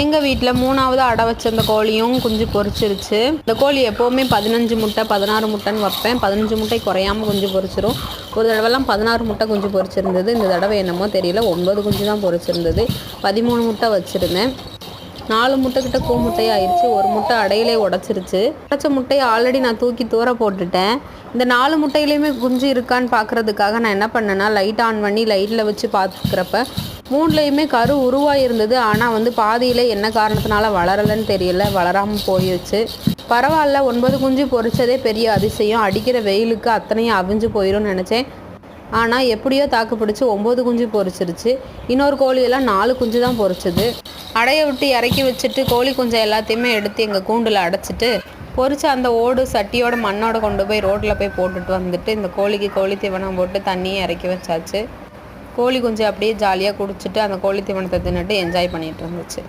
எங்கள் வீட்டில் மூணாவது அடை வச்ச அந்த கோழியும் குஞ்சு பொரிச்சிருச்சு. இந்த கோழி எப்போவுமே பதினஞ்சு முட்டை பதினாறு முட்டைன்னு வைப்பேன். பதினஞ்சு முட்டை குறையாமல் குஞ்சு பொரிச்சிரும். ஒரு தடவைலாம் பதினாறு முட்டை குஞ்சு பொரிச்சிருந்தது. இந்த தடவை என்னமோ தெரியல. ஒன்பது குஞ்சு தான் பொரிச்சிருந்தது. பதிமூணு முட்டை வச்சுருந்தேன். நாலு முட்டை கிட்ட கூ முட்டை ஆயிடுச்சு ஒரு முட்டை அடையிலே உடச்சிருச்சு. உடச்ச முட்டையை ஆல்ரெடி நான் தூக்கி தூர போட்டுட்டேன். இந்த நாலு முட்டையிலையுமே குஞ்சு இருக்கான்னு பார்க்குறதுக்காக நான் என்ன பண்ணேன்னா லைட் ஆன் பண்ணி லைட்டில் வச்சு பார்த்துக்கிறப்ப மூணுலேயுமே கரு உருவாயிருந்தது. ஆனால் வந்து பாதியில் என்ன காரணத்தினால வளரலைன்னு தெரியல. வளராமல் போயிடுச்சு பரவாயில்ல ஒன்பது குஞ்சு பொரிச்சதே பெரிய அதிசயம். அடிக்கிற வெயிலுக்கு அத்தனையும் அவிஞ்சு போயிடும்னு நினச்சேன். ஆனால் எப்படியோ தாக்கு பிடிச்சி ஒம்பது குஞ்சு பொரிச்சிருச்சு. இன்னொரு கோழியெல்லாம் நாலு குஞ்சு தான் பொறிச்சது அடைய விட்டு இறக்கி வச்சுட்டு கோழி குஞ்சை எல்லாத்தையுமே எடுத்து எங்கள் கூண்டில் அடைச்சிட்டு பொரிச்ச அந்த ஓடு சட்டியோட மண்ணோட கொண்டு போய் ரோட்டில் போய் போட்டுட்டு வந்துட்டு இந்த கோழிக்கு கோழி தீவனம் போட்டு தண்ணியை இறக்கி வச்சாச்சு. கோழி குஞ்சு அப்படியே ஜாலியாக குடிச்சிட்டு அந்த கோழி தீவனத்தை தின்னுட்டு என்ஜாய் பண்ணிகிட்டு இருந்துச்சு.